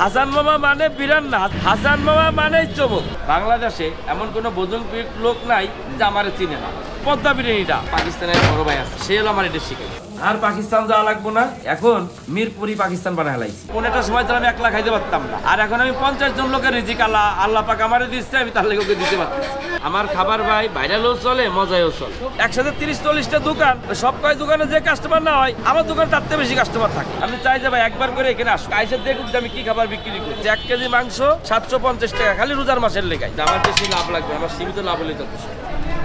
হাসান মামা মানে বিরান না হাসান মামা মানে চমক। বাংলাদেশে এমন কোনো বোজন লোক নাই যে আমার চিনে না। পদ্মা বিরিয়ানিটা পাকিস্তানের বড় ভাই আছে, সে হলো আমার এটা শিখে আর পাকিস্তান যাওয়া লাগবো না। এখন মিরপুরি পাকিস্তান বানায় হালাইছি পনেরোটা সময় তো আমি একলা খাইতে পারতাম না। আর এখন আমি পঞ্চাশ জন লোকের রিজিক আল্লাহ আল্লাহ পাক আমারে দিচ্ছে আমি তার লেগে দিতে পারতেছি আমার খাবার ভাই ভাইরালও চলে মজায়ও চলে। একসাথে তিরিশ চল্লিশটা দোকান সব কয় দোকানে যে কাস্টমার না হয় আমার দোকানে তার থেকে বেশি কাস্টমার থাকে। আমি চাই যে ভাই একবার করে এখানে আসুক। আইসে দেখুক যে আমি কি খাবার বিক্রি করি। এক কেজি মাংস সাতশো পঞ্চাশ টাকা খালি রোজার মাসের লেগাই। আমার বেশি লাভ লাগবে আমার সীমিত লাভ হলে যথেষ্ট।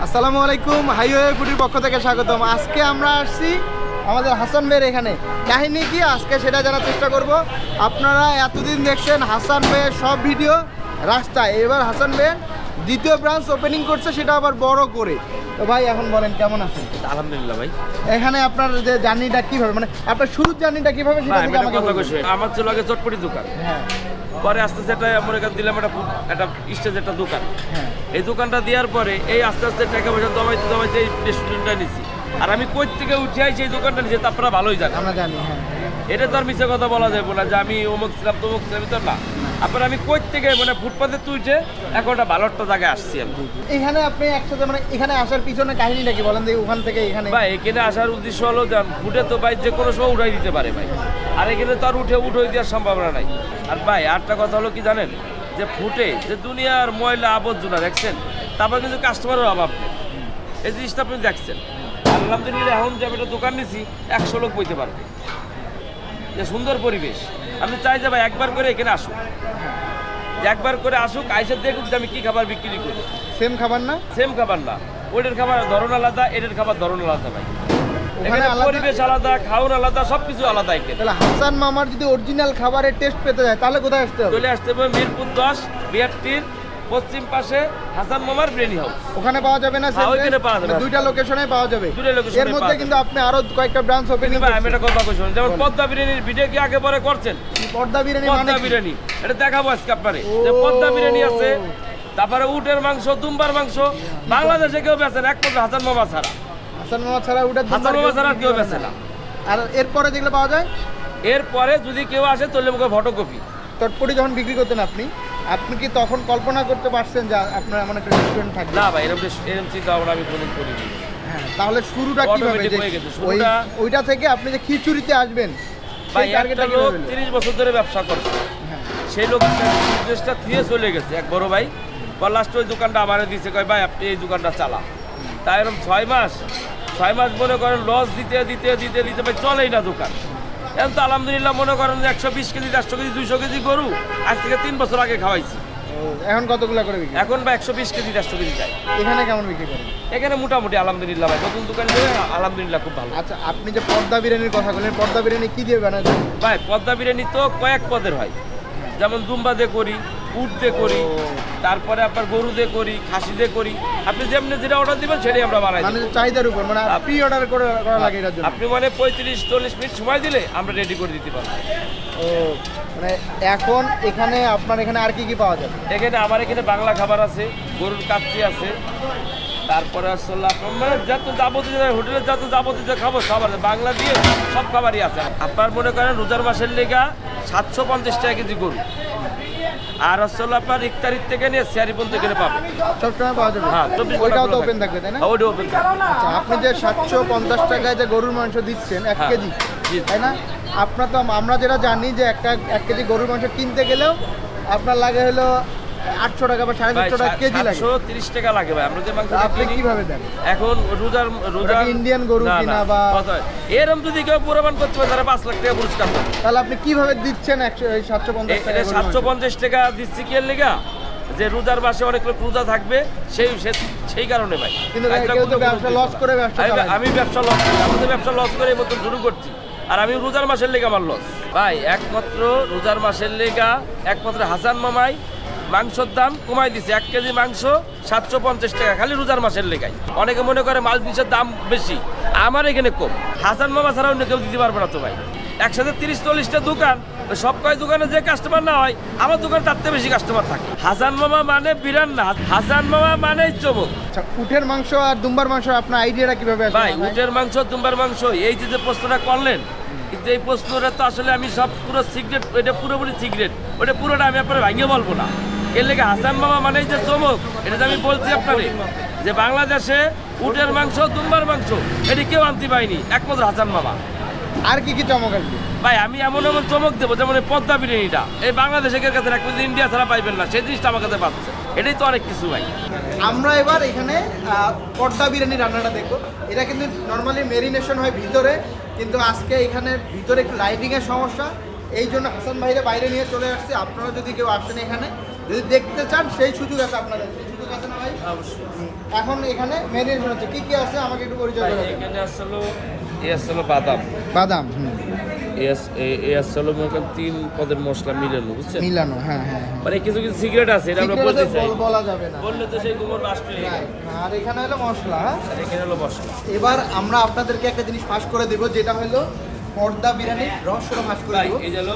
আসসালামু আলাইকুম হাইওয়ে ফুডির পক্ষ থেকে স্বাগতম। আজকে আমরা আসছি আমাদের হাসান ভাইয়ের এখানে কাহিনী কি? আজকে সেটা জানার চেষ্টা করব। আপনারা এতদিন দেখছেন হাসান ভাইয়ের সব ভিডিও রাস্তায়। এবার হাসান ভাইয়ের দ্বিতীয় ব্রাঞ্চ ওপেনিং করছে সেটা আবার বড় করে। তো ভাই এখন বলেন কেমন আছেন? আলহামদুলিল্লাহ ভাই। এখানে আপনার যে জার্নিটা কীভাবে মানে আপনার শুরুর জার্নিটা কীভাবে সেটা থেকে আমাকে। কইছি। আমার ছিল আগে চটপটি দোকান। হ্যাঁ। পরে আস্তে আস্তে একটা মনে করেন দিলাম একটা একটা স্টেজ একটা দোকান। হ্যাঁ। এই দোকানটা দেওয়ার পরে এই আস্তে আস্তে টাকা পয়সা জমাইতে জমাইতে এই রেস্টুরেন্টটা নিছি। আর আমি কই থেকে উঠে আইছি এই দোকানটা তা আপনারা ভালোই জানেন। আমরা জানি হ্যাঁ। এটা তো আর মিছে কথা বলা যাবে না যে আমি অমুক ছিলাম তমুক ছিলাম তো না। আপনার আমি কই থেকে মানে ফুটপাতে তুইছে এখন একটা ভালো একটা জায়গায় আসছি আমি। এখানে আপনি একসাথে মানে এখানে আসার পিছনে কাহিনীটা কি বলেন যে ওখান থেকে এখানে? ভাই এখানে আসার উদ্দেশ্য হলো যে ফুটে তো ভাই যে কোনো সময় উঠাই দিতে পারে ভাই। আর এখানে তো আর উঠে উঠে দেওয়ার সম্ভাবনা নাই। আর ভাই আরেকটা কথা হলো কি জানেন? যে ফুটে যে দুনিয়ার ময়লা আবর্জনা দেখছেন? তারপর কিন্তু কাস্টমারের অভাব নেই। এই জিনিসটা আপনি দেখছেন। আলহামদুলিল্লাহ এখন যে আমি একটা দোকান নিছি একশো লোক বইতে পারবে। যে সুন্দর পরিবেশ। আমি চাই যে ভাই একবার করে এখানে আসুক। যে একবার করে আসুক আইসে দেখুক যে আমি কী খাবার বিক্রি করি। সেম খাবার না? সেম খাবার না। ওইটার খাবার ধরন আলাদা এটার খাবার ধরন আলাদা ভাই। এখানে পরিবেশ আলাদা খাওয়ার আলাদা সবকিছু আলাদা এখানে। তাহলে হাসান মামার যদি অরিজিনাল খাবারের টেস্ট পেতে যায় তাহলে কোথায় আসতে হবে? চলে আসতে হবে মিরপুর দশ বিআরটির পশ্চিম পাশে হাসান মামার বিরিয়ানি হাউস ওখানে পাওয়া যাবে না হ্যাঁ, ওইখানে পাওয়া যাবে। মানে দুইটা লোকেশনে পাওয়া যাবে। দুইটা location এর মধ্যে কিন্তু আপনি আরও কয়েকটা ব্রাঞ্চ ওপেনিং ভাই আমি একটা কথা কইছি যেমন পদ্মা বিরিয়ানির ভিডিও কি আগে পরে করছেন? পর্দা বিরিয়ানি মানে পদ্মা কি? বিরিয়ানি। এটা দেখাবো আজকে আপনারে। যে পদ্মা বিরিয়ানি আছে তারপরে উটের মাংস দুম্বার মাংস। বাংলাদেশে কেউ বেচেন একমাত্র হাসান মামা ছাড়া। হাসান মামা ছাড়া ওটা হাসান মামা ছাড়া কেউ বেচে না। আর এরপরে যেগুলো পাওয়া যায়? এরপরে যদি কেউ আসে তাহলে মুখে ফটোকপি চটপটি যখন বিক্রি করতেন আপনি? আপনি কি তখন কল্পনা করতে পারছেন যে আপনার এমন একটা রেস্টুরেন্ট থাকবে? না ভাই এরকম এরকম চিন্তা ভাবনা আমি কোনোদিন করিনি। হ্যাঁ তাহলে শুরুটা কীভাবে যে ওই ওইটা থেকে আপনি যে খিচুড়িতে আসবেন ভাই একটা লোক? তিরিশ বছর ধরে ব্যবসা করছে। হ্যাঁ। সেই লোক বিজনেসটা থিয়ে চলে গেছে। এক বড় ভাই বা লাস্ট ওই দোকানটা আমারে দিছে কয় ভাই আপনি এই দোকানটা চালা তাই এরকম ছয় মাস ছয় মাস মনে করেন লস দিতে দিতে দিতে দিতে ভাই চলেই না দোকান। এখন তো আলহামদুলিল্লাহ মনে করেন যে একশো বিশ কেজি দেড়শো কেজি দুইশো কেজি গরু আজ থেকে তিন বছর আগে খাওয়াইছি। এখন কতগুলো করে বিক্রি? এখন বা একশো বিশ কেজি দেড়শো কেজি যায়। এখানে কেমন বিক্রি করেন? এখানে মোটামুটি আলহামদুলিল্লাহ ভাই নতুন দোকান দিয়ে আলহামদুলিল্লাহ খুব ভালো। আচ্ছা আপনি যে পদ্মা বিরিয়ানির কথা বললেন পদ্মা বিরিয়ানি কী দিয়ে বানাই ভাই পদ্মা বিরিয়ানি তো কয়েক পদের হয়। যেমন দুম্বা দিয়ে করি উট দিয়ে করি। তারপরে আপনার গরু দিয়ে করি খাসি দিয়ে করি। আপনি যেমনি যেটা অর্ডার দিবেন সেটাই আমরা বানাই মানে চাহিদার উপর মানে প্রি অর্ডার করে করা লাগে এটার জন্য। আপনি মানে পঁয়ত্রিশ চল্লিশ মিনিট সময় দিলে আমরা রেডি করে দিতে পারব। ও মানে এখন এখানে আপনার এখানে আর কি কি পাওয়া যাবে? এখানে আমার এখানে বাংলা খাবার আছে গরুর কাচ্চি আছে। তারপরে আসলে আপনার মানে যত যাবতীয় হোটেলে যত যাবতীয় যে খাবার সব আছে। বাংলা দিয়ে সব খাবারই আছে। আপনার মনে করেন রোজার মাসের লেগা সাতশো পঞ্চাশ টাকা কেজি গরু। আর আসলে আপনার ইফতারির থেকে নিয়ে সিয়ারি পর্যন্ত এখানে পাবেন। সবসময় পাওয়া যাবে। হ্যাঁ চব্বিশ ওইটাও তো ওপেন থাকবে তাই না? ওইটা ওপেন থাকবে। আচ্ছা আপনি যে সাতশো পঞ্চাশ টাকায় যে গরুর মাংস দিচ্ছেন এক হ্যাঁ, কেজি তাই না? আপনার তো আমরা যেটা জানি যে একটা এক কেজি গরুর মাংস কিনতে গেলেও আপনার লাগে হলো আটশো টাকা বা সাড়ে চারশো টাকা কেজি লাগে। তিরিশ টাকা লাগে ভাই আমরা যে মাংস আপনি কীভাবে দেন? এখন রোজার রোজার ইন্ডিয়ান গরু কিনা বা- যদি কেউ প্রমাণ করতে পারে তারা পাঁচ লাখ টাকা পুরস্কার পাবে তাহলে আপনি কীভাবে দিচ্ছেন একশো সাতশো পঞ্চাশ টাকা সাতশো পঞ্চাশ টাকা দিচ্ছি কি লেগা? যে রোজার মাসে অনেক লোক রোজা থাকবে সেই সেই কারণে ভাই। কিন্তু ব্যবসা কিছু করে ব্যবসা আমি- ব্যবসা লস করি আমাদের ব্যবসা লস করে এই মতন শুরু করছি। আর আমি রোজার মাসের লেগে আমার লস ভাই একমাত্র রোজার মাসের লেগা একমাত্র হাসান মামাই মাংসর দাম কমাই দিছে। এক কেজি মাংস সাতশো পঞ্চাশ টাকা খালি রোজার মাসের লেগাই। অনেকে মনে করে মাছ জিনিসের দাম বেশি। আমার এখানে কম। হাসান মামা ছাড়া অন্য কেউ দিতে পারবে না তো ভাই। একসাথে তিরিশ চল্লিশটা দোকান। সব কয় দোকানে যে কাস্টমার না হয় আমার দোকানে তার বেশি কাস্টমার থাকে। হাসান মামা মানে বিরান না। হাসান মামা মানে চমক। আচ্ছা উঠের মাংস আর দুম্বার মাংস আপনার আইডিয়াটা কীভাবে ভাই? উটের মাংস তুম্বার মাংস এই যে যে প্রশ্নটা করলেন কিন্তু এই প্রশ্নটা তো আসলে আমি সব পুরো সিগারেট এটা পুরোপুরি সিগারেট ওটা পুরোটা আমি আপনার ভাঙিয়ে বলব না। এর লেগে হাসান মামা মানে যে চমক এটা আমি বলছি আপনারে যে বাংলাদেশে উটের মাংস দুম্বার মাংস এটি কেউ আনতে পায়নি একমাত্র হাসান মামা আর কি কি চমক আসবে ভাই আমি এমন এমন চমক দেবো যেমন এই পদ্মা বিরিয়ানিটা। এই বাংলাদেশে বাংলাদেশের কাছে রাখবে ইন্ডিয়া ছাড়া পাইবেন না সেই জিনিসটা আমার কাছে পাচ্ছে। এটাই তো অনেক কিছু ভাই। আমরা এবার এখানে পর্দা বিরিয়ানি রান্নাটা দেখব। এটা কিন্তু নর্মালি মেরিনেশন হয় ভিতরে কিন্তু আজকে এখানে ভিতরে একটু লাইটিংয়ের সমস্যা। এই জন্য হাসান ভাইরে বাইরে নিয়ে চলে আসছে। আপনারা যদি কেউ আসেন এখানে যদি দেখতে চান সেই সুযোগ আছে আপনাদের। সেই সুযোগ আছে না ভাই? অবশ্যই। এখন এখানে মেরিনেশন হচ্ছে। কি কি আছে? আমাকে একটু পরিচয় করে এখানে আসলে এ আসলে বাদাম। বাদাম হুম। এ আস- এ- এ আসলে করেন তিন পদের মশলা মিলানো বুঝছেন? মিলানো হ্যাঁ হ্যাঁ হ্যাঁ। মানে কিছু কিছু সিগারেট আছে এটা আমরা বলতে চাই। বলা যাবে না। বললে তো সেই গোবর নষ্ট হয়ে আর এখানে হলো মশলা হ্যাঁ? আর এখানে হলো মশলা। এবার আমরা আপনাদেরকে একটা জিনিস ফাঁস করে দেব যেটা হলো পর্দা বিরিয়ানির রহস্যটা ফাঁস করে দেব।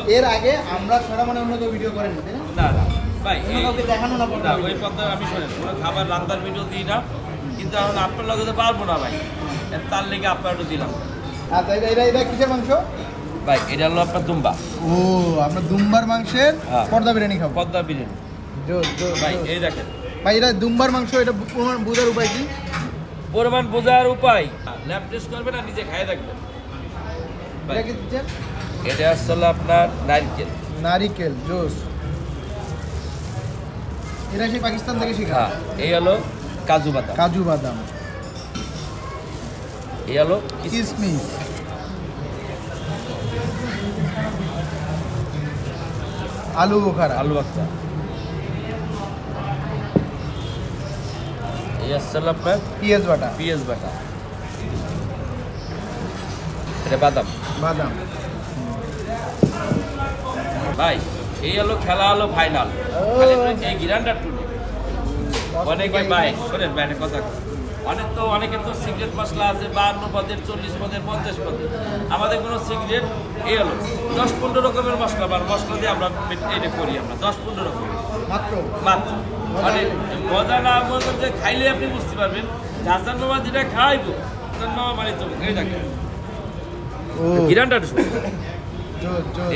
এর আগে আমরা ছাড়া মানে অন্য কেউ ভিডিও করেন না। ভাই দেখানো না ওই পদ্মা আমি শোনেন কোনো খাবার রান্নার ভিডিও দিই না কিন্তু এখন আপনার লগে তো পারব না ভাই। তার লেগে আপনার দিলাম। আচ্ছা এটা এটা এটা কিসের মাংস? ভাই এটা হলো আপনার দুম্বা। ও আমরা দুম্বার মাংসের হ্যাঁ। পর্দা বিরিয়ানি খাব। পদ্মা বিরিয়ানি। জোস, জোস, ভাই এই দেখেন। ভাই এটা দুম্বার মাংস এটা প্রমাণ বোঝার উপায় কি? পরিমাণ বোঝার উপায়। ল্যাব টেস্ট করবেন আর নিজে খাই দেখবেন। এটা কি দিচ্ছেন? এটা আসলে আপনার নারকেল। নারিকেল জোস। এটা সেই পাকিস্তান থেকে শিখা। হ্যাঁ এই হলো কাজু বাদাম। কাজু বাদাম। এই হলো। কিসমিস। আলু বোখারা। আলু বাক্তা এই আসলে আপনার পেঁয়াজ বাটা। পেঁয়াজ বাটা। এটা বাদাম। বাদাম। ভাই। এই হলো খেলা হলো ফাইনাল এই গিরানটা টুনে অনেকে ভাই শোনেন ভাই কথা অনেক তো অনেকের তো সিগারেট মশলা আছে বাহান্ন পদের চল্লিশ পদের পঞ্চাশ পদের। আমাদের কোনো সিগারেট এই হলো দশ পনেরো রকমের মশলা বা মশলা দিয়ে আমরা এটা করি আমরা দশ পনেরো রকমের। মাত্র? মাত্র। মানে মজা না মজা যে খাইলে আপনি বুঝতে পারবেন যে হাসান মামা যেটা খাইবো হাসান মামা মানে তো এই দেখেন। গিরানটা শুনুন।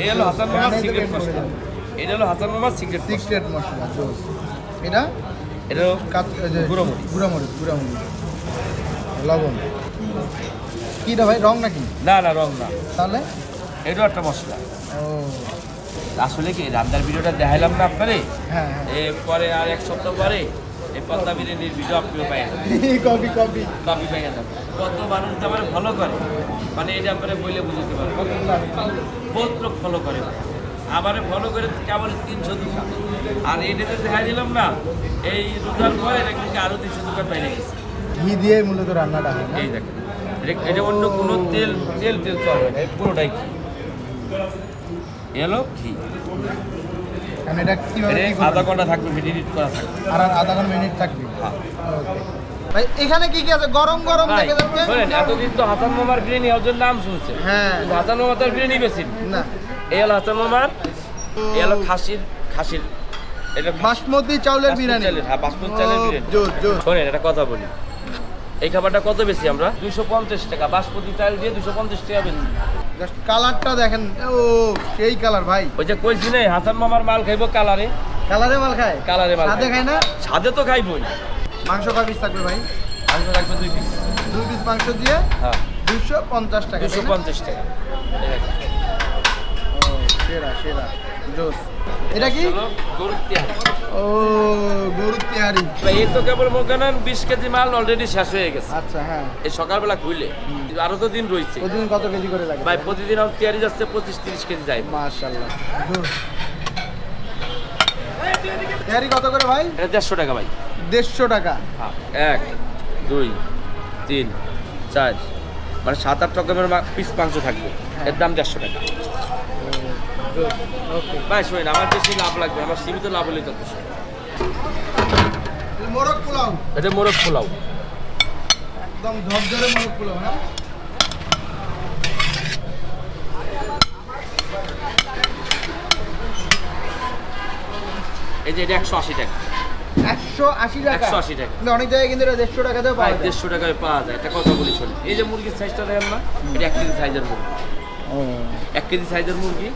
এই হলো হাসান মামার সিগারেট মশলা। এটা হলো হাসান মামার মশলা। সিক্রেট মশলা এটা? এটা হলো কাত- এই যে গুঁড়োমরিচ। গুঁড়োমরিচ গুঁড়োমরিচ লবণ। কিটা ভাই রং নাকি? না না রং না। তাহলে? এটাও একটা মশলা। ও। আসলে কি রান্নার ভিডিওটা দেখাইলাম না আপনারে? হ্যাঁ হ্যাঁ। এরপরে আর এক সপ্তাহ পরে এই পদ্মা বিরিয়ানির ভিডিও আপনিও পাই যাবেন। কপি কপি কপি পাই কত মানুষ তো আমার ফলো করে মানে এটা আপনারা বইলে বুঝতে পারবেন। বহুত লোক ফলো করে। আবার ফলো করে কেবল তিনশো দোকান আর এইটাতে দেখাই দিলাম না এই রোজার পরে এটা কিন্তু আরও তিনশো দোকান বাইরে গেছে। ঘি দিয়ে মূলত রান্নাটা হয় এই দেখেন এটা- অন্য কোনো তেল তেল তেল চলবে না পুরোটাই ঘি। এলো ঘি। কারণ এটা কি করবেন? আধা ঘণ্টা থাকবে এডিট করা থাকবে। আর আধা ঘণ্টা মিনিট থাকবে? হ্যাঁ। ভাই এখানে কি কি আছে? গরম গরম দেখে যাচ্ছে। এতদিন তো হাসান মামার বিরিয়ানি ওর নাম শুনছে হ্যাঁ। হাসান মামা তার বিরিয়ানি বেশি না। এই হলো হাসান মামার। এই হলো খাসির খাসির এটা বাসমতি চাউলের বিরিয়ানি। হ্যাঁ, বাসমতি চালের ও, বিরিয়ানি। শোনেন একটা কথা বলি। এই খাবারটা কত বেশি আমরা? দুইশো পঞ্চাশ টাকা। বাসমতি চাল দিয়ে দুশো পঞ্চাশ টাকা বেশি। কালারটা দেখেন। ও সেই কালার ভাই। ওই যে কইছি নাই হাসান মামার মাল খাইবো কালারে। কালারে মাল খায়? কালারে মাল সাথে খায়। না? সাদে তো খাইবই। মাংস কয় পিস থাকবে ভাই? মাংস রাখবে দুই পিস দুই পিস মাংস দিয়ে হ্যাঁ। দুশো পঞ্চাশ টাকা দুশো পঞ্চাশ টাকা। সেরা সেরা। জোস। এটা কি? হলো গরুর তেহারি। ও এই তো কেবল মনে বিশ কেজি মাল অলরেডি শেষ হয়ে গেছে। আচ্ছা হ্যাঁ। এই সকালবেলা খুইলে। আরও তো দিন রয়েছে প্রতিদিন কত কেজি করে লাগে ভাই প্রতিদিন আমার তৈরি যাচ্ছে পঁচিশ তিরিশ কেজি যায়। মাশাল্লাহ জোস তিহারি কত করে ভাই? এটা দেড়শো টাকা ভাই। দেড়শো টাকা। হ্যাঁ এক দুই তিন চার মানে সাত আট রকমের পিস মাংস থাকবে। এর দাম দেড়শো টাকা। ভাই শোনেন আমার বেশি লাভ লাগবে আমার সীমিত লাভ হলেই যথেষ্ট মোরগ পোলাও। এটা মোরগ পোলাও। একদম ঝরঝরে মোরগ পোলাও হ্যাঁ এই যে এটা একশো আশি টাকা। একশো আশি টাকা? 180 টাকা। কিন্তু অনেক জায়গায় কিন্তু এটা দেড়শো টাকাতেও পাওয়া যায়। দেড়শো টাকায় পাওয়া যায়। একটা কথা বলি শোনেন এই যে মুরগির সাইজটা দেখেন না এটা এক কেজি সাইজের মুরগি। এক কেজি সাইজের মুরগি।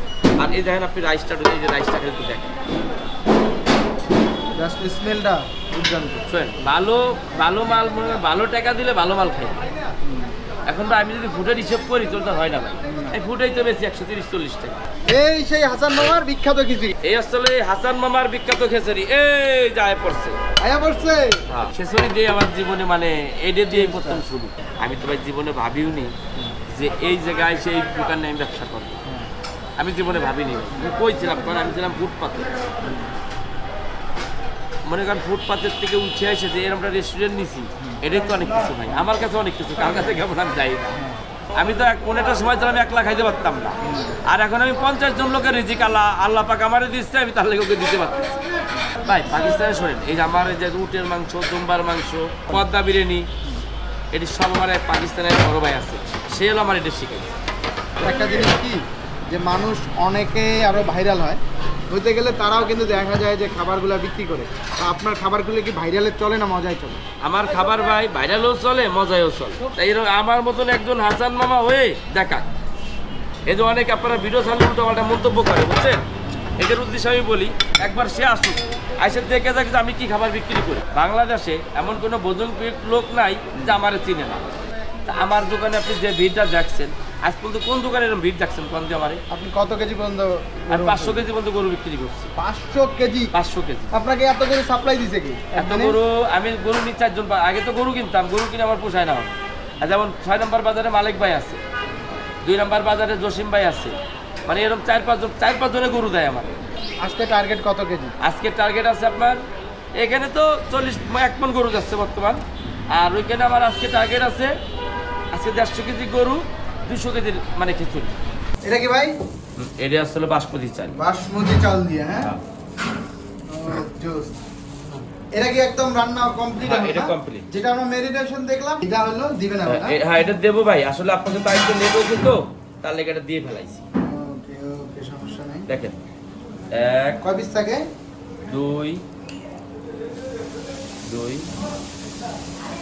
আর এই দেখেন আপনি রাইসটা এই যে রাইসটা খেলতে দেখেন। জাস্ট স্মেলটা ভালো ভালো মাল ভালো টাকা দিলে ভালো মাল খাই। এখন তো আমি যদি ফুটের হিসেব করি তো ওটা হয় না ভাই। এই ফুটেই তো বেশি একশো তিরিশ চল্লিশ টাকা। এই সেই হাসান মামার বিখ্যাত খিচুড়ি। এই আসলে হাসান মামার বিখ্যাত খেসারি এই যায় পড়ছে। আয়া পড়ছে? খেসারি দিয়ে আমার জীবনে মানে এটা দিয়েই প্রথম শুরু। আমি তো ভাই জীবনে ভাবিও নি যে এই জায়গায় এসে এই দোকানে আমি ব্যবসা করব। আমি জীবনে ভাবিনি। আমি কই কারণ আমি ছিলাম ফুটপাতে। মনে করেন ফুটপাতের থেকে উঠে এসে যে এরকম রেস্টুরেন্ট নিছি, এটাই তো অনেক কিছু ভাই। আমার কাছে অনেক কিছু, কার কাছে কেমন আমি যাই না। আমি তো এক একটা সময় ছিলাম একলা খাইতে পারতাম না। আর এখন আমি পঞ্চাশ জন লোকের রিজিক আল্লাহ আল্লাহ পাক আমারে দিচ্ছে, আমি তার ওকে দিতে পারতাম ভাই পাকিস্তানে শোনেন, এই যে আমার এই যে রুটের মাংস, দুম্বার মাংস, পদ্মা বিরিয়ানি, এটি সব আমার পাকিস্তানের বড় ভাই আছে। সে হলো আমার এটা শিখেছে। একটা জিনিস কি? যে মানুষ অনেকে আরও ভাইরাল হয়। হইতে গেলে তারাও কিন্তু দেখা যায় যে খাবারগুলো বিক্রি করে। আপনার খাবারগুলো কি ভাইরালের চলে না মজায় চলে? আমার খাবার ভাই ভাইরালও চলে, মজায়ও চলে। তাই আমার মতন একজন হাসান মামা হয়ে দেখা এই যে অনেক আপনারা ভিডিও ছাড়লে উল্টো পাল্টা মন্তব্য করে, বুঝছেন? এটার উদ্দেশ্যে আমি বলি, একবার সে আসুক, আইসে দেখে যাক যে আমি কি খাবার বিক্রি করি। বাংলাদেশে এমন কোনো বোজন লোক নাই যে আমার চিনে না। আমার দোকানে আপনি যে ভিড়টা দেখছেন আজ পর্যন্ত কোন দোকানে এরকম ভিড় দেখছেন কোন আমারে? আপনি কত কেজি পর্যন্ত আর পাঁচশো কেজি পর্যন্ত গরু বিক্রি করছি। পাঁচশো কেজি? পাঁচশো কেজি। আপনাকে এত করে সাপ্লাই দিছে কি? এত গরু আমি গরু নিয়ে চারজন আগে তো গরু কিনতাম গরু কিনে আমার পোষায় না যেমন ছয় নম্বর বাজারে মালিক ভাই আছে দুই নম্বর বাজারে জসিম ভাই আছে। মানে এরকম চার পাঁচজন চার পাঁচজনে গরু দেয় আমার। আজকে টার্গেট কত কেজি? আজকে টার্গেট আছে আপনার এখানে তো চল্লিশ এক মন গরু যাচ্ছে বর্তমান। আর ওইখানে আমার আজকে টার্গেট আছে আজকে দেড়শো কেজি গরু দুশো কেজির মানে খিচুড়ি। এটা কি ভাই? এটা আসলে বাসমতি চাল। বাসমতি চাল দিয়ে হ্যাঁ? হ্যাঁ। এটা কি একদম রান্না কমপ্লিট হ্যাঁ, এটা complete। যেটা আমরা মেরিনেশন দেখলাম এটা হলো দিবেন না হ্যাঁ, হ্যাঁ এটা দেবো ভাই। আসলে আপনাকে তো আরেকটা লেট হয়েছে তো তার লেগে এটা দিয়ে ফেলাইছি। ওকে ওকে সমস্যা নাই। দেখেন এক কয় পিস থাকে? দুই দুই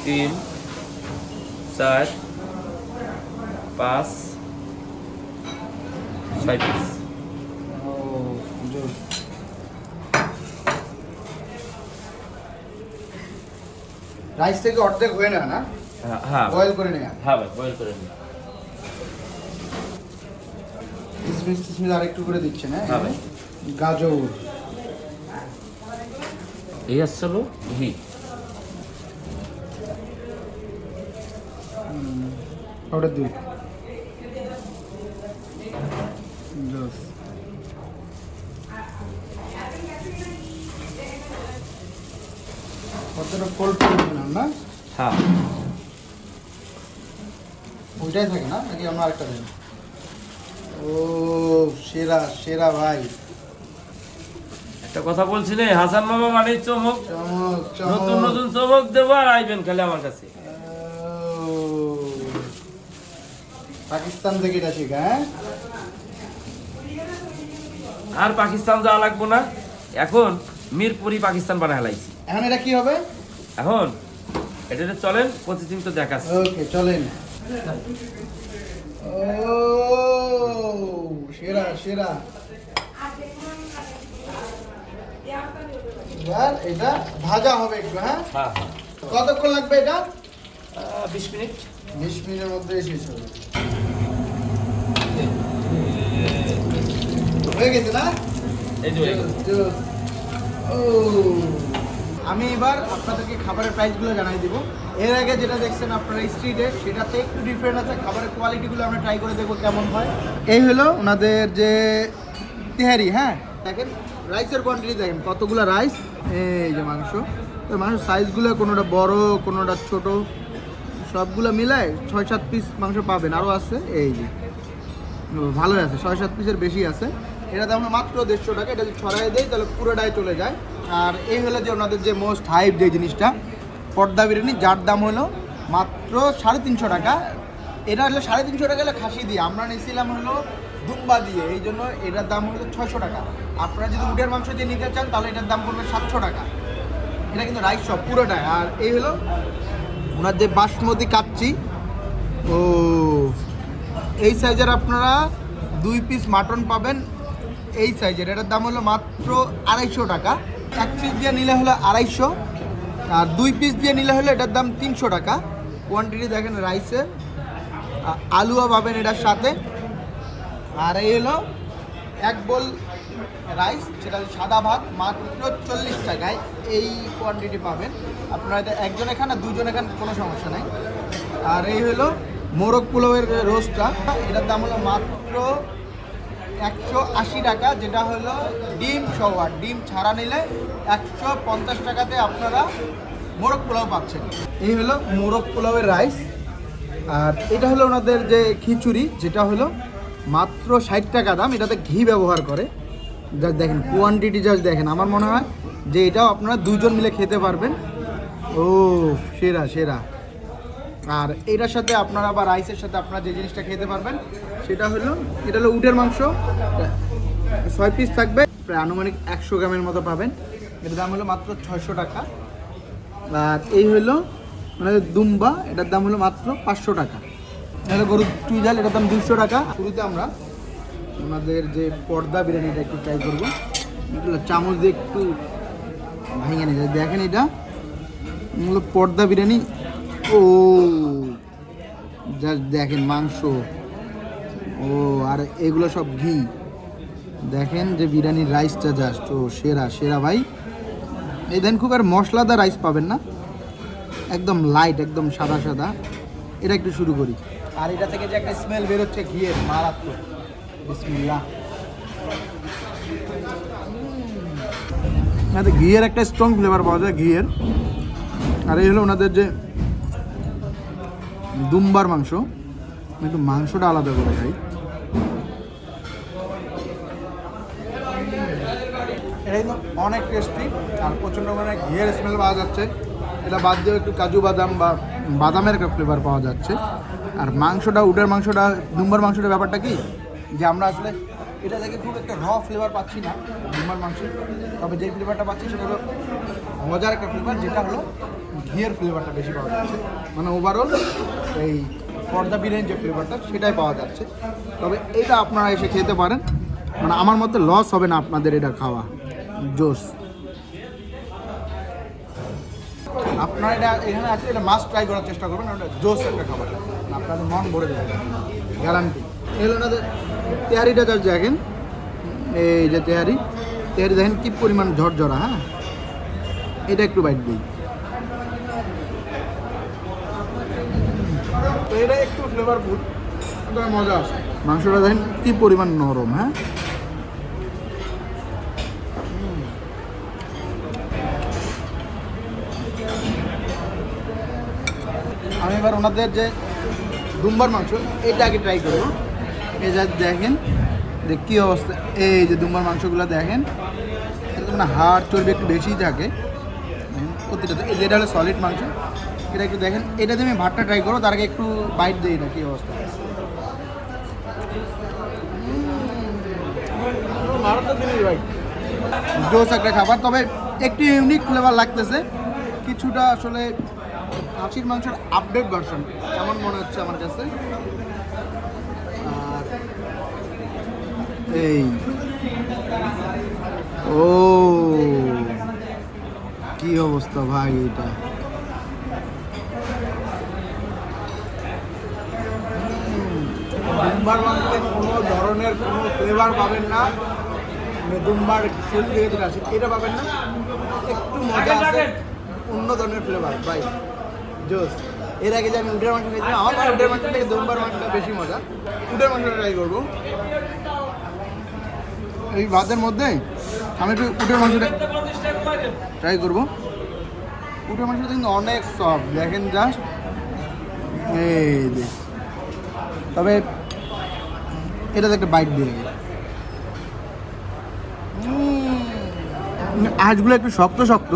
তিন চার পাঁচ ছয় পিস। রাইস থেকে অর্ধেক হয়ে না না? হ্যাঁ হ্যাঁ। বয়েল করে নেওয়া। হ্যাঁ ভাই বয়েল করে নিন কিসমিস টিসমিস আর একটু করে দিচ্ছেন হ্যাঁ? হ্যাঁ ভাই। গাজর। এই আসছিল ঘি পাউডার দুধ জোস না? হ্যাঁ। ওইটাই থাকে না? নাকি আরেকটা দেন? ও সেরা সেরা ভাই। একটা কথা বলছি রে হাসান মামা মানে চমক। চমক নতুন নতুন চমক দেবো আর আইবেন খালি আমার কাছে। পাকিস্তান থেকে এটা শেখা হ্যাঁ? আর পাকিস্তান যাওয়া লাগবো না। এখন মিরপুরি পাকিস্তান বানা হেলাইছি এখন এটা কি হবে? এখন এটা চলেন প্রতিদিন তো দেখাচ্ছি। ওকে চলেন। ও সেরা সেরা। এবার এটা ভাজা হবে একটু হ্যাঁ? হ্যাঁ হ্যাঁ। কতক্ষণ লাগবে এটা? আহ, বিশ মিনিট। বিশ মিনিটের মধ্যে শেষ হবে। হয়ে গেছে না। ও। আমি এবার আপনাদেরকে খাবারের প্রাইসগুলো জানাই দিব। এর আগে যেটা দেখছেন আপনারা স্ট্রিটে সেটাতে একটু ডিফারেন্ট আছে। খাবারের কোয়ালিটিগুলো আমরা ট্রাই করে দেখব কেমন হয়। এই হলো ওনাদের যে তেহারি হ্যাঁ? দেখেন রাইসের কোয়ান্টিটি দেখেন, কতগুলো রাইস এই যে মাংস। তো মাংস সাইজগুলো কোনোটা বড়, কোনোটা ছোট, সবগুলো মিলায় ছয় সাত পিস মাংস পাবেন। আরও আছে, এই যে। ভালোই আছে ছয় সাত পিসের বেশি আছে। এটা দাম হলো মাত্র দেড়শো টাকা, এটা যদি ছড়াই দেয় তাহলে পুরোটাই চলে যায়। আর এই হলো যে ওনাদের যে মোস্ট হাইপ যে জিনিসটা, পর্দা বিরিয়ানি, যার দাম হলো মাত্র সাড়ে তিনশো টাকা। এটা হলো সাড়ে তিনশো টাকা হলো খাসি দিয়ে, আমরা নিয়েছিলাম হলো দুম্বা দিয়ে, এই জন্য এটার দাম হলো ছয়শো টাকা। আপনারা যদি উটের মাংস দিয়ে নিতে চান, তাহলে এটার দাম পড়বে সাতশো টাকা। এটা কিন্তু রাইস সব পুরোটাই। আর এই হলো ওনার যে বাসমতি কাচ্চি। ও, এই সাইজের আপনারা দুই পিস মাটন পাবেন, এই সাইজের এটার দাম হলো মাত্র আড়াইশো টাকা। এক পিস দিয়ে নিলে হলো আড়াইশো, আর দুই পিস দিয়ে নিলে হলো এটার দাম তিনশো টাকা। কোয়ান্টিটি দেখেন রাইসের আলুও পাবেন এটার সাথে। আর এই হলো এক বোল রাইস সেটা সাদা ভাত, মাত্র চল্লিশ টাকায় এই কোয়ান্টিটি পাবেন। আপনারা একজন আর দুজন এখানে কোনো সমস্যা নেই। আর এই হলো মোরগ পোলাওয়ের রোস্টটা এটার দাম হলো মাত্র একশো আশি টাকা, যেটা হলো ডিম সহ ডিম ছাড়া নিলে একশো পঞ্চাশ টাকাতে আপনারা মোরগ পোলাও পাচ্ছেন। এই হলো মোরগ পোলাওয়ের রাইস। আর এটা হলো ওনাদের যে খিচুড়ি, যেটা হলো মাত্র ষাট টাকা দাম। এটাতে ঘি ব্যবহার করে। যা দেখেন কোয়ান্টিটি জাস্ট দেখেন। আমার মনে হয় যে এটাও আপনারা দুজন মিলে খেতে পারবেন। ও সেরা সেরা। আর এটার সাথে আপনারা বা রাইসের সাথে আপনারা যে জিনিসটা খেতে পারবেন, সেটা হলো, এটা হলো উটের মাংস। ছয় পিস থাকবে, প্রায় আনুমানিক একশো গ্রামের মতো পাবেন। এটার দাম হলো মাত্র ছয়শো টাকা। আর এই হলো মানে দুম্বা, এটার দাম হলো মাত্র পাঁচশো টাকা। এটা গরুর চুইঝাল এটার দাম দুশো টাকা। শুরুতে আমরা ওনাদের যে পর্দা বিরিয়ানিটা একটু ট্রাই করব। চামচ দিয়ে একটু ভেঙে নিয়ে দেখেন এটা পর্দা বিরিয়ানি ও জাস্ট দেখেন মাংস। ও আর এগুলো সব ঘি। দেখেন যে বিরিয়ানির রাইসটা জাস্ট ও সেরা সেরা ভাই। এই দেন খুব আর মশলাদার রাইস পাবেন না। একদম লাইট একদম সাদা সাদা। এটা একটু শুরু করি। আর এটা থেকে যে একটা স্মেল বেরোচ্ছে ঘিয়ের মারাত্মক। ঘিয়ের একটা স্ট্রং ফ্লেভার পাওয়া যায় ঘিয়ের। আর এই হলো ওনাদের যে দুম্বার মাংস। একটু মাংসটা আলাদা করে খাই। এটা কিন্তু অনেক টেস্টি আর প্রচণ্ড মানে ঘিয়ের স্মেল পাওয়া যাচ্ছে। এটা বাদ দিয়ে একটু কাজু বাদাম বা বাদামের একটা ফ্লেভার পাওয়া যাচ্ছে। আর মাংসটা, উটের মাংসটা, দুম্বার মাংসটার ব্যাপারটা কি? যে আমরা আসলে এটা থেকে খুব একটা র ফ্লেভার পাচ্ছি না দুম্বার মাংস তবে যে ফ্লেভারটা পাচ্ছি সেটা হলো মজার একটা ফ্লেভার যেটা হলো ঘিয়ের ফ্লেভারটা বেশি পাওয়া যাচ্ছে। মানে ওভারঅল এই পর্দা বিরিয়ানির যে ফ্লেভারটা সেটাই পাওয়া যাচ্ছে। তবে এটা আপনারা এসে খেতে পারেন। মানে আমার মতে লস হবে না আপনাদের এটা খাওয়া। জোস আপনারা এটা এখানে আছে এটা মাস্ট ট্রাই করার চেষ্টা করবেন ওটা জোস একটা খাবার। আপনাদের মন ভরে দেবে গ্যারান্টি এগুলো ওনাদের তেহারিটা জাস্ট দেখেন এই যে তেহারি। তেহারি দেখেন কি পরিমাণ ঝরঝরা হ্যাঁ? এটা একটু বাইট দিই। এটা একটু ফ্লেভারফুল মজা আছে মাংসটা দেখেন কি পরিমাণ নরম হ্যাঁ? আমি এবার ওনাদের যে দুম্বার মাংস এটা আগে ট্রাই করব। এই যা দেখেন যে কী অবস্থা। এই যে দুম্বার মাংসগুলো দেখেন এটা মানে হাড় চর্বি একটু বেশিই থাকে। দেখেন, প্রতিটাতে এই যেটা হলো সলিড মাংস। এটা একটু দেখেন এটা তুমি ভাতটা ট্রাই করো তার আগে একটু বাইট দিই না কি অবস্থা। জোস একটা খাবার তবে একটু ইউনিক ফ্লেভার লাগতেছে। কিছুটা আসলে খাসির মাংসের আপডেট ভার্সন এমন মনে হচ্ছে আমার কাছে? আর এই ও কি অবস্থা ভাই এটা দুম্বার মাংসে কোনো ধরনের কোনো ফ্লেভার পাবেন না। মানে দুম্বার চুল থেকে যেটা আছে এটা পাবেন না। একটু মজা আছে অন্য ধরনের ফ্লেভার ভাই। জোস। এর আগে যে আমি উটের মাংস খেয়েছিলাম আমার হয় মাংস থেকে দুম্বার মাংসটা বেশি মজা। উটের মাংসটা ট্রাই করব। এই ভাতের মধ্যে আমি একটু উটের মাংসটা ট্রাই করব। উটের মাংসটা কিন্তু অনেক সফট দেখেন জাস্ট এই তবে এটাতে একটা বাইট দিয়ে গেছে আঁশগুলো একটু শক্ত শক্ত।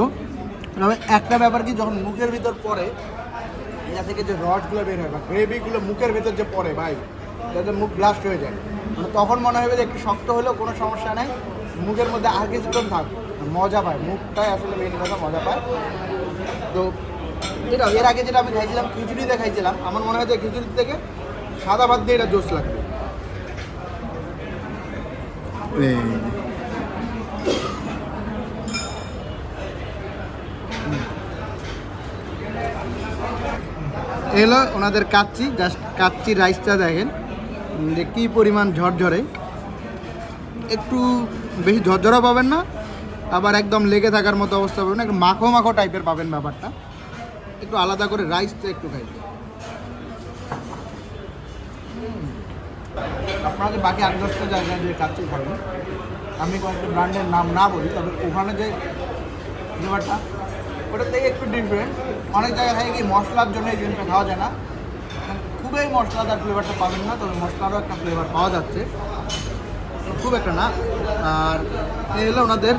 তবে একটা ব্যাপার কি যখন মুখের ভিতর পড়ে এটা থেকে যে রডগুলো বের হয় বা গ্রেভিগুলো মুখের ভিতর যে পড়ে ভাই যাতে মুখ ব্লাস্ট হয়ে যায়। মানে তখন মনে হবে যে একটু শক্ত হলেও কোনো সমস্যা নেই। মুখের মধ্যে আর কিছুক্ষণ থাক মজা পায়। মুখটাই আসলে মেন কথা মজা পায়। তো এটা এর আগে যেটা আমি খাইছিলাম খিচুড়িতে খাইছিলাম আমার মনে হয় যে খিচুড়ির থেকে সাদা ভাত দিয়ে এটা জোস লাগবে। এলো ওনাদের কাচ্চি, জাস্ট কাচ্চি রাইসটা দেখেন। যে কী পরিমাণ ঝরঝরে। একটু বেশি ঝরঝরা পাবেন না, আবার একদম লেগে থাকার মতো অবস্থা পাবেন একটু মাখো মাখো টাইপের পাবেন ব্যাপারটা। একটু আলাদা করে রাইসটা একটু খাই আপনারা বাকি আট দশটা জায়গায় যে কাচ্চি খাবেন আমি কয়েকটা ব্র্যান্ডের নাম না বলি, তবে ওখানে যে ব্যাপারটা ওটার থেকে একটু ডিফারেন্ট অনেক জায়গায় থাকে কি, মশলার জন্য এই জিনিসটা খাওয়া যায় না। খুবই মশলাদার ফ্লেভারটা পাবেন না, তবে মশলারও একটা ফ্লেভার পাওয়া যাচ্ছে। খুব একটা না। আর এই হলো ওনাদের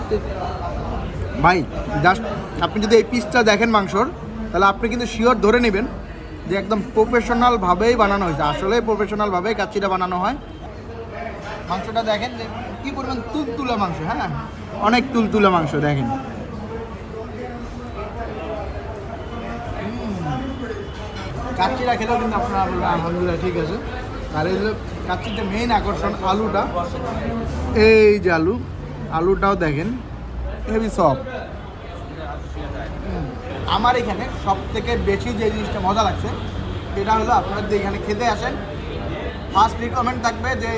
ভাই জাস্ট আপনি যদি এই পিসটা দেখেন মাংসর, তাহলে আপনি কিন্তু শিওর ধরে নেবেন যে একদম প্রফেশনালভাবেই বানানো হয়েছে। আসলে প্রফেশনালভাবেই কাচ্চিটা বানানো হয়। মাংসটা দেখেন যে কী পরিমাণ তুলতুলে মাংস হ্যাঁ? অনেক তুলতুলে মাংস, দেখেন। কাচ্চিটা খেলেও কিন্তু আপনারা বলবেন, আলহামদুলিল্লাহ, ঠিক আছে। আর এই কাচ্চির যে মেইন আকর্ষণ আলুটা। এই যে আলু, আলুটাও দেখেন, হেভি সফট আমার এখানে সব থেকে বেশি যে জিনিসটা মজা লাগছে, সেটা হলো আপনারা যদি এখানে খেতে আসেন ফার্স্ট রিকমেন্ড থাকবে যে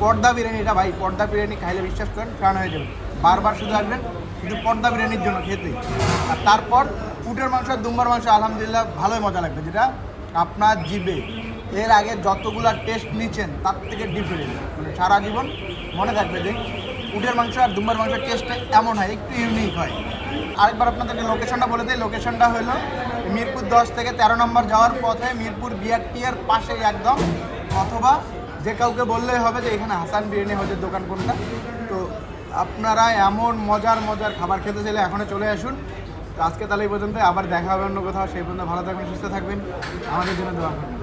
পর্দা বিরিয়ানিটা ভাই, পর্দা বিরিয়ানি খাইলে বিশ্বাস করেন ফ্যান হয়ে যাবে। বারবার শুধু আসবেন, শুধু পর্দা বিরিয়ানির জন্য খেতে। আর তারপর উটের মাংস আর দুম্বার মাংস, আলহামদুলিল্লাহ ভালোই মজা লাগবে, যেটা আপনার জিবে এর আগে যতগুলা টেস্ট নিচ্ছেন তার থেকে ডিফারেন্ট মানে সারা জীবন মনে থাকবে যে উটের মাংস আর দুম্বার মাংসের টেস্টটা এমন হয়, একটু ইউনিক হয়। আরেকবার আপনাদেরকে লোকেশনটা বলে দিই লোকেশনটা হলো মিরপুর দশ থেকে তেরো নম্বর যাওয়ার পথে মিরপুর বিআরটিএর পাশে একদম, অথবা যে কাউকে বললেই হবে যে এখানে হাসান বিরিয়ানি হাউসের দোকান কোনটা? তো আপনারা এমন মজার মজার খাবার খেতে চাইলে এখনও চলে আসুন। তো আজকে তাহলে এই পর্যন্ত আবার দেখা হবে অন্য কোথাও। সেই পর্যন্ত ভালো থাকবেন, সুস্থ থাকবেন। আমাদের জন্য দোয়া করবেন।